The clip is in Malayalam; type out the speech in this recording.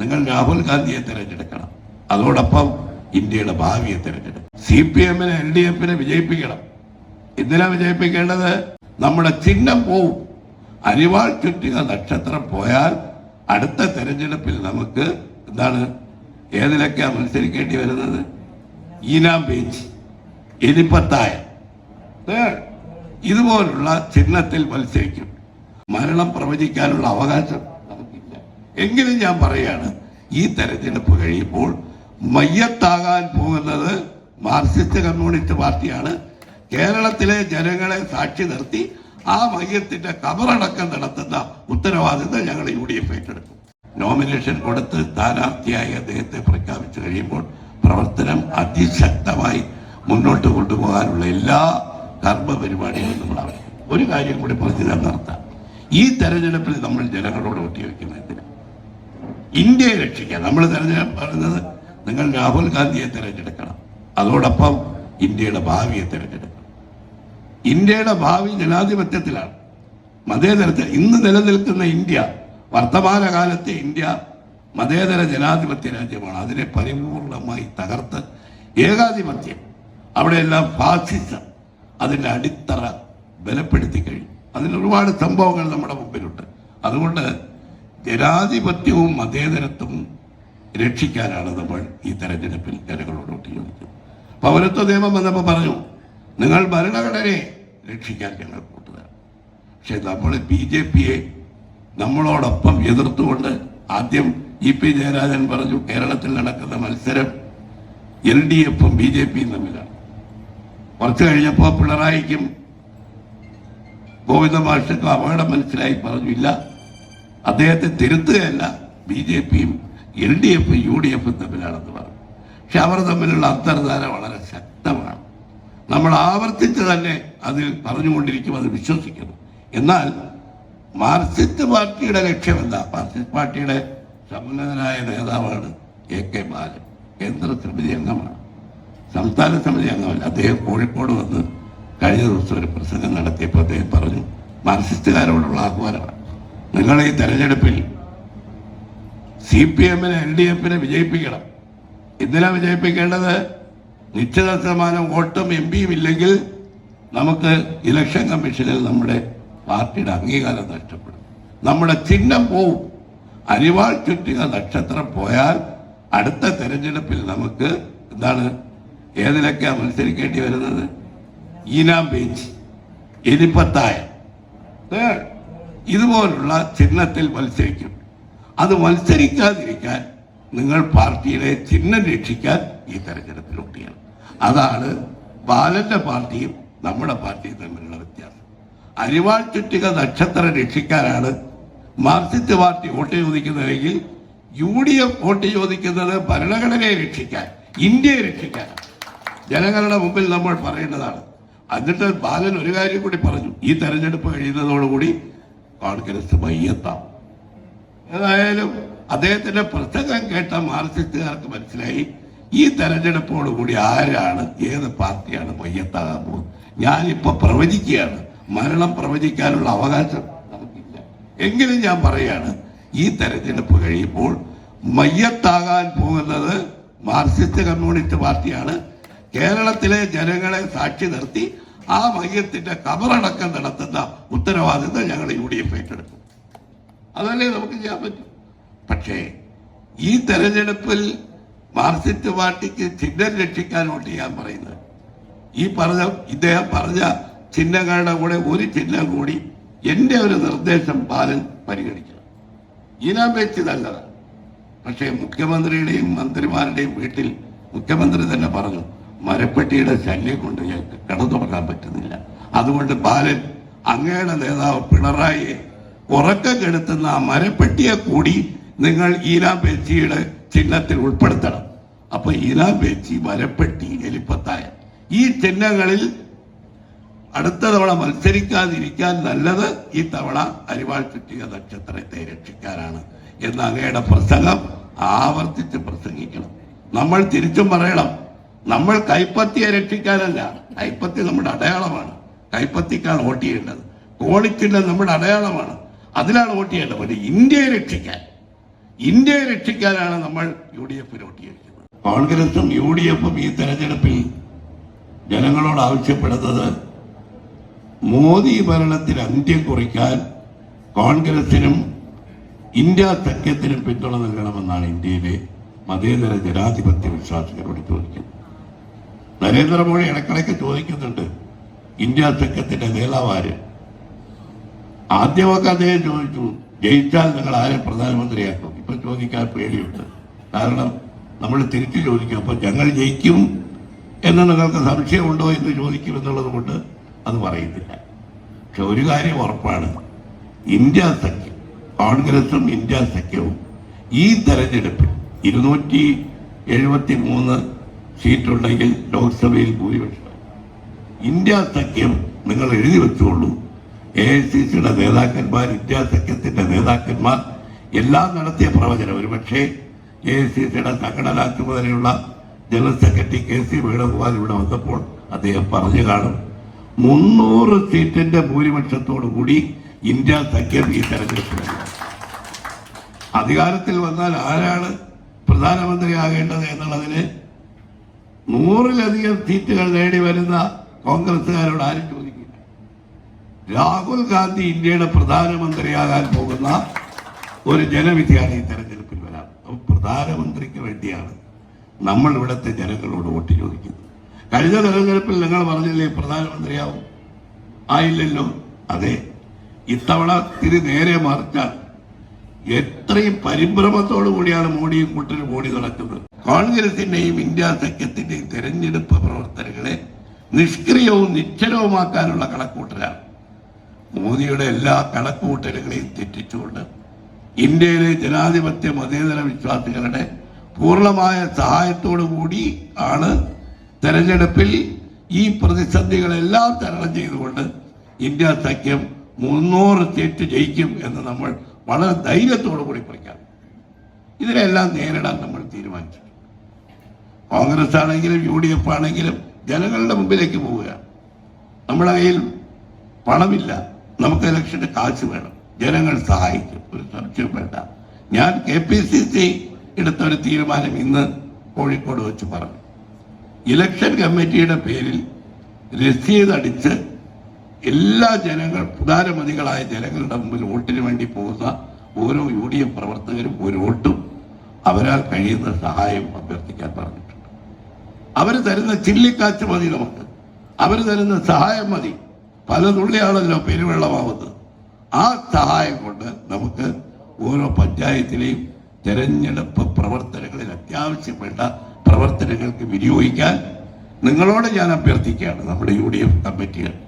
നിങ്ങൾ രാഹുൽ ഗാന്ധിയെ തിരഞ്ഞെടുക്കണം. അതോടൊപ്പം ഇന്ത്യയുടെ ഭാവിയെ തിരഞ്ഞെടുക്കണം. സി പി എമ്മിനെ എൽ ഡി എഫിനെ വിജയിപ്പിക്കണം. എന്തിനാ വിജയിപ്പിക്കേണ്ടത്? നമ്മുടെ ചിഹ്നം പോവും. അരിവാൾ ചുറ്റിക നക്ഷത്രം പോയാൽ അടുത്ത തെരഞ്ഞെടുപ്പിൽ നമുക്ക് എന്താണ് ഏതിലൊക്കെയാ മത്സരിക്കേണ്ടി വരുന്നത്? ഈനാം ബീച്ച് എലിപ്പത്തായ. ഇതുപോലുള്ള ചിഹ്നത്തിൽ മത്സരിക്കും. മരണം പ്രവചിക്കാനുള്ള അവകാശം. എങ്കിലും ഞാൻ പറയാണ് ഈ തെരഞ്ഞെടുപ്പ് കഴിയുമ്പോൾ മയ്യത്താകാൻ പോകുന്നത് മാർക്സിസ്റ്റ് കമ്മ്യൂണിസ്റ്റ് പാർട്ടിയാണ്. കേരളത്തിലെ ജനങ്ങളെ സാക്ഷി നിർത്തി ആ മയ്യത്തിന്റെ കബറടക്കം നടത്തുന്ന ഉത്തരവാദിത്തം ഞങ്ങൾ യു ഡി എഫ് ഏറ്റെടുക്കും. നോമിനേഷൻ കൊടുത്ത് സ്ഥാനാർത്ഥിയായി അദ്ദേഹത്തെ പ്രഖ്യാപിച്ചു കഴിയുമ്പോൾ പ്രവർത്തനം അതിശക്തമായി മുന്നോട്ട് കൊണ്ടുപോകാനുള്ള എല്ലാ കർമ്മ പരിപാടികളും നമ്മൾ. ഒരു കാര്യം കൂടി പറഞ്ഞു ഞാൻ നിർത്താം ഈ തെരഞ്ഞെടുപ്പിൽ നമ്മൾ ജനങ്ങളോട് ഒട്ടിവെക്കുന്നത് എന്തിനാ? ഇന്ത്യയെ രക്ഷിക്കാൻ. നമ്മൾ തെരഞ്ഞെടുപ്പ് പറയുന്നത് നിങ്ങൾ രാഹുൽ ഗാന്ധിയെ തിരഞ്ഞെടുക്കണം. അതോടൊപ്പം ഇന്ത്യയുടെ ഭാവിയെ തിരഞ്ഞെടുക്കണം. ഇന്ത്യയുടെ ഭാവി ജനാധിപത്യത്തിലാണ്. മതേതരത്തിൽ ഇന്ന് നിലനിൽക്കുന്ന ഇന്ത്യ വർത്തമാനകാലത്തെ ഇന്ത്യ മതേതര ജനാധിപത്യ രാജ്യമാണ്. അതിനെ പരിപൂർണമായി തകർത്ത് ഏകാധിപത്യം അവിടെയെല്ലാം ഫാസിസം അതിന്റെ അടിത്തറ ബലപ്പെടുത്തി കഴിഞ്ഞു. അതിന് ഒരുപാട് സംഭവങ്ങൾ നമ്മുടെ മുമ്പിലുണ്ട്. അതുകൊണ്ട് ജനാധിപത്യവും മതേതരത്വവും രക്ഷിക്കാനാണ് നമ്മൾ ഈ തെരഞ്ഞെടുപ്പിൽ ജനങ്ങളോട് ചോദിക്കുന്നത് പൗരത്വ നിയമം വന്നപ്പോൾ പറഞ്ഞു നിങ്ങൾ ഭരണഘടനയെ രക്ഷിക്കാൻ ഞങ്ങൾ കൂട്ടുകയാണ് പക്ഷെ നമ്മൾ ബി ജെ പിയെ നമ്മളോടൊപ്പം എതിർത്തുകൊണ്ട് ആദ്യം ഇ പി ജയരാജൻ പറഞ്ഞു കേരളത്തിൽ നടക്കുന്ന മത്സരം എൽ ഡി എഫും ബി ജെ പിയും തമ്മിലാണ്. കുറച്ച് കഴിഞ്ഞപ്പോൾ പിണറായിക്കും ഗോവിന്ദ മാഷ്ടക്കും അപകടം മനസ്സിലായി പറഞ്ഞു ഇല്ല അദ്ദേഹത്തെ തിരുത്തുകയല്ല. ബി ജെ പിയും എൽ ഡി എഫും യു ഡി എഫും തമ്മിലാണെന്ന് പറഞ്ഞു. പക്ഷെ അവർ തമ്മിലുള്ള അന്തർധാര വളരെ ശക്തമാണ്. നമ്മൾ ആവർത്തിച്ച് തന്നെ അതിൽ പറഞ്ഞുകൊണ്ടിരിക്കും അത് വിശ്വസിക്കുന്നു. എന്നാൽ മാർക്സിസ്റ്റ് പാർട്ടിയുടെ ലക്ഷ്യമല്ല മാർക്സിസ്റ്റ് പാർട്ടിയുടെ സമുന്നതനായ നേതാവാണ് എ കെ ബാലൻ. കേന്ദ്ര സമിതി അംഗമാണ്. സംസ്ഥാന സമിതി അംഗമല്ല. അദ്ദേഹം കോഴിക്കോട് വന്ന് കഴിഞ്ഞ ദിവസം ഒരു പ്രസംഗം നടത്തിയപ്പോൾ അദ്ദേഹം പറഞ്ഞു മാർക്സിസ്റ്റുകാരോടുള്ള ആഹ്വാനമാണ്. നിങ്ങൾ ഈ തെരഞ്ഞെടുപ്പിൽ സി പി എമ്മിനെ എൽ ഡി എഫിനെ വിജയിപ്പിക്കണം. എന്തിനാ വിജയിപ്പിക്കേണ്ടത്? നിശ്ചിത ശതമാനം വോട്ടും എം പിയും ഇല്ലെങ്കിൽ നമുക്ക് ഇലക്ഷൻ കമ്മീഷനിൽ നമ്മുടെ പാർട്ടിയുടെ അംഗീകാരം നഷ്ടപ്പെടും. നമ്മുടെ ചിഹ്നം പോവും. അരിവാൾ ചുറ്റിക നക്ഷത്രം പോയാൽ അടുത്ത തെരഞ്ഞെടുപ്പിൽ നമുക്ക് എന്താണ് ഏതിലൊക്കെയാണ് മത്സരിക്കേണ്ടി വരുന്നത്? ഈനാം ബീച്ച് എലിപ്പത്തായ Third, ഇതുപോലുള്ള ചിഹ്നത്തിൽ മത്സരിക്കും. അത് മത്സരിക്കാതിരിക്കാൻ നിങ്ങൾ പാർട്ടിയിലെ ചിഹ്നം രക്ഷിക്കാൻ ഈ തെരഞ്ഞെടുപ്പിൽ ഒട്ടിയാണ്. അതാണ് ബാലന്റെ പാർട്ടിയും നമ്മുടെ പാർട്ടിയും തമ്മിലുള്ള വ്യത്യാസം. അരിവാൾ ചുറ്റിക നക്ഷത്രം രക്ഷിക്കാനാണ് മാർക്സിസ്റ്റ് പാർട്ടി വോട്ട് ചോദിക്കുന്നതെങ്കിൽ യു ഡി എഫ് വോട്ട് ചോദിക്കുന്നത് ഭരണഘടനയെ രക്ഷിക്കാൻ ഇന്ത്യയെ രക്ഷിക്കാൻ. ജനങ്ങളുടെ മുമ്പിൽ നമ്മൾ പറയേണ്ടതാണ്. എന്നിട്ട് ബാലൻ ഒരു കാര്യം കൂടി പറഞ്ഞു. ഈ തെരഞ്ഞെടുപ്പ് കഴിയുന്നതോടുകൂടി കോൺഗ്രസ് മയ്യത്താം ഏതായാലും അദ്ദേഹത്തിന്റെ പ്രസംഗം കേട്ട മാർക്സിസ്റ്റുകാർക്ക് മനസ്സിലായി. ഈ തെരഞ്ഞെടുപ്പോടുകൂടി ആരാണ് ഏത് പാർട്ടിയാണ് മയ്യത്താകാൻ പോകുന്നത്? ഞാനിപ്പോ പ്രവചിക്കുകയാണ്. മരണം പ്രവചിക്കാനുള്ള അവകാശം നമുക്കില്ല. എങ്കിലും ഞാൻ പറയാണ് ഈ തെരഞ്ഞെടുപ്പ് കഴിയുമ്പോൾ മയ്യത്താകാൻ പോകുന്നത് മാർക്സിസ്റ്റ് കമ്മ്യൂണിസ്റ്റ് പാർട്ടിയാണ്. കേരളത്തിലെ ജനങ്ങളെ സാക്ഷി നിർത്തി ആ മയ്യത്തിന്റെ കബറടക്കം നടത്തുന്ന ഉത്തരവാദിത്തം ഞങ്ങൾ യു ഡി എഫ് ഏറ്റെടുക്കും. അതല്ലേ നമുക്ക് ചെയ്യാൻ പറ്റും? പക്ഷേ ഈ തെരഞ്ഞെടുപ്പിൽ മാർക്സിസ്റ്റ് പാർട്ടിക്ക് ചിഹ്നം വേണ്ടി ഞാൻ പറയുന്നത്. ഈ പറഞ്ഞ ഇദ്ദേഹം പറഞ്ഞ ചിഹ്നങ്ങളുടെ കൂടെ ഒരു ചിഹ്നം കൂടി എന്റെ ഒരു നിർദ്ദേശം ബാലൻ പരിഗണിക്കണം. ഇനാം വെച്ച് നല്ലതാണ് പക്ഷേ മുഖ്യമന്ത്രിയുടെയും മന്ത്രിമാരുടെയും വീട്ടിൽ മുഖ്യമന്ത്രി തന്നെ പറഞ്ഞു മരപ്പെട്ടിയുടെ ശല്യം കൊണ്ട് ഞങ്ങൾക്ക് കിടന്നുറങ്ങാൻ പറ്റുന്നില്ല. അതുകൊണ്ട് ബാലൻ അങ്ങയുടെ നേതാവ് പിണറായി ഉറക്കം കെടുത്തുന്ന ആ മരപ്പെട്ടിയെ കൂടി നിങ്ങൾ ഈനാം ബേച്ചിയുടെ ചിഹ്നത്തിൽ ഉൾപ്പെടുത്തണം. അപ്പൊ ഈനാം ബേച്ചി മരപ്പെട്ടി എലിപ്പത്തായ. ഈ ചിഹ്നങ്ങളിൽ അടുത്ത തവണ മത്സരിക്കാതിരിക്കാൻ നല്ലത് ഈ തവണ അരിവാൾ ചുറ്റിക നക്ഷത്രത്തെ രക്ഷിക്കാനാണ് എന്ന് അങ്ങയുടെ പ്രസംഗം ആവർത്തിച്ച് പ്രസംഗിക്കണം. നമ്മൾ തിരിച്ചും പറയണം. നമ്മൾ കൈപ്പത്തിയെ രക്ഷിക്കാനല്ല. കൈപ്പത്തി നമ്മുടെ അടയാളമാണ്. കൈപ്പത്തിക്കാണ് വോട്ട് ചെയ്യേണ്ടത്. കോളിറ്റിന്റെ നമ്മുടെ അടയാളമാണ്. അതിലാണ് വോട്ട് ചെയ്യേണ്ടത്. ഇന്ത്യയെ രക്ഷിക്കാൻ. ഇന്ത്യയെ രക്ഷിക്കാനാണ് നമ്മൾ യു ഡി എഫിൽ വോട്ട് ചെയ്തിരിക്കുന്നത്. കോൺഗ്രസും യു ഡി എഫും ഈ തെരഞ്ഞെടുപ്പിൽ ജനങ്ങളോട് ആവശ്യപ്പെടുന്നത് മോദി ഭരണത്തിന് അന്ത്യം കുറിക്കാൻ കോൺഗ്രസിനും ഇന്ത്യ സഖ്യത്തിനും പിന്തുണ നൽകണമെന്നാണ് ഇന്ത്യയിലെ മതേതര ജനാധിപത്യ വിശ്വാസികളോട് ചോദിക്കുന്നത്. നരേന്ദ്രമോദി ഇടക്കിടയ്ക്ക് ചോദിക്കുന്നുണ്ട് ഇന്ത്യ സഖ്യത്തിന്റെ നേതാവാര് ആദ്യമൊക്കെ അദ്ദേഹം ചോദിച്ചു ജയിച്ചാൽ നിങ്ങൾ ആരെ പ്രധാനമന്ത്രിയാക്കും? ഇപ്പൊ ചോദിക്കാൻ പേടിയുണ്ട്. കാരണം നമ്മൾ തിരിച്ചു ചോദിക്കും അപ്പൊ ഞങ്ങൾ ജയിക്കും എന്ന് നിങ്ങൾക്ക് സംശയമുണ്ടോ എന്ന് ചോദിക്കും എന്നുള്ളത് കൊണ്ട് അത് പറയുന്നില്ല. പക്ഷെ ഒരു കാര്യം ഉറപ്പാണ് ഇന്ത്യ സഖ്യം കോൺഗ്രസും ഇന്ത്യ സഖ്യവും ഈ തെരഞ്ഞെടുപ്പിൽ ഇരുന്നൂറ്റി എഴുപത്തി മൂന്ന് സീറ്റുണ്ടെങ്കിൽ ലോക്സഭയിൽ ഭൂരിപക്ഷം ഇന്ത്യ സഖ്യം നിങ്ങൾ എഴുതി വെച്ചുകൊള്ളൂ എ ഐ സി സിയുടെ നേതാക്കന്മാർ ഇന്ത്യ സഖ്യത്തിന്റെ നേതാക്കന്മാർ എല്ലാം നടത്തിയ പ്രവചനം. ഒരുപക്ഷെ എ ഐ സി സിയുടെ സംഘടനാ ചുമതലയുള്ള general secretary K C Venugopal ഇവിടെ വന്നപ്പോൾ അദ്ദേഹം പറഞ്ഞു കാണും മുന്നൂറ് സീറ്റിന്റെ ഭൂരിപക്ഷത്തോടു കൂടി ഇന്ത്യ സഖ്യം ഈ തെരഞ്ഞെടുപ്പിൽ അധികാരത്തിൽ വന്നാൽ ആരാണ് പ്രധാനമന്ത്രിയാകേണ്ടത് എന്നുള്ളതിന് നൂറിലധികം സീറ്റുകൾ നേടി വരുന്ന കോൺഗ്രസുകാരോട് ആരും ചോദിക്കില്ല രാഹുൽ ഗാന്ധി ഇന്ത്യയുടെ പ്രധാനമന്ത്രിയാകാൻ പോകുന്ന ഒരു ജനവിധിയാണ് ഈ തെരഞ്ഞെടുപ്പിൽ വരാൻ പ്രധാനമന്ത്രിക്ക് വേണ്ടിയാണ് നമ്മൾ ഇവിടുത്തെ ജനങ്ങളോട് വോട്ട് ചോദിക്കുന്നത്. കഴിഞ്ഞ തെരഞ്ഞെടുപ്പിൽ നിങ്ങൾ പറഞ്ഞില്ലേ പ്രധാനമന്ത്രിയാവും? ആയില്ലല്ലോ? അതെ. ഇത്തവണ തിരി നേരെ മറിച്ചാൽ എത്രയും പരിഭ്രമത്തോടു കൂടിയാണ് മോഡിയും കൂട്ടരും ഓടി നടക്കുന്നത്. കോൺഗ്രസിന്റെയും ഇന്ത്യ സഖ്യത്തിന്റെയും തെരഞ്ഞെടുപ്പ് പ്രവർത്തനങ്ങളെ നിഷ്ക്രിയവും നിശ്ചലവുമാക്കാനുള്ള കണക്കൂട്ടലാണ്. മോദിയുടെ എല്ലാ കണക്കൂട്ടലുകളെയും തെറ്റിച്ചുകൊണ്ട് ഇന്ത്യയിലെ ജനാധിപത്യ മതേതര വിശ്വാസികളുടെ പൂർണമായ സഹായത്തോടു കൂടി ആണ് തെരഞ്ഞെടുപ്പിൽ ഈ പ്രതിസന്ധികളെല്ലാം തരണം ചെയ്തുകൊണ്ട് ഇന്ത്യ സഖ്യം മുന്നൂറ് സീറ്റ് ജയിക്കും എന്ന് നമ്മൾ വളരെ ധൈര്യത്തോടു കൂടി പഠിക്കാം ഇതിനെല്ലാം നേരിടാൻ നമ്മൾ തീരുമാനിച്ചു. കോൺഗ്രസ് ആണെങ്കിലും യു ഡി എഫ് ആണെങ്കിലും ജനങ്ങളുടെ മുമ്പിലേക്ക് പോവുകയാണ് നമ്മുടെ കയ്യിൽ പണമില്ല. നമുക്ക് ഇലക്ഷന് കാശ് വേണം. ജനങ്ങൾ സഹായിക്കും. ഒരു സംശയം വേണ്ട. ഞാൻ കെ പി സി സി എടുത്ത ഒരു തീരുമാനം ഇന്ന് കോഴിക്കോട് വെച്ച് പറഞ്ഞു. ഇലക്ഷൻ കമ്മിറ്റിയുടെ പേരിൽ രസീത് അടിച്ച് എല്ലാ ജനങ്ങൾ പ്രധാനമന്ത്രികളായ ജനങ്ങളുടെ മുമ്പിൽ വോട്ടിന് വേണ്ടി പോകുന്ന ഓരോ യു ഡി എഫ് പ്രവർത്തകരും ഒരു വോട്ടും അവരാൽ കഴിയുന്ന സഹായം അഭ്യർത്ഥിക്കാൻ പറഞ്ഞിട്ടുണ്ട്. അവർ തരുന്ന ചില്ലിക്കാച്ച് മതി നമുക്ക്. അവർ തരുന്ന സഹായം മതി. പല തുള്ളിയാണല്ലോ പെരുവെള്ളമാവുന്നത്. ആ സഹായം കൊണ്ട് നമുക്ക് ഓരോ പഞ്ചായത്തിലെയും തെരഞ്ഞെടുപ്പ് പ്രവർത്തനങ്ങളിൽ അത്യാവശ്യപ്പെട്ട പ്രവർത്തനങ്ങൾക്ക് വിനിയോഗിക്കാൻ നിങ്ങളോട് ഞാൻ അഭ്യർത്ഥിക്കുകയാണ്. നമ്മുടെ യു ഡി എഫ് കമ്മിറ്റികൾ.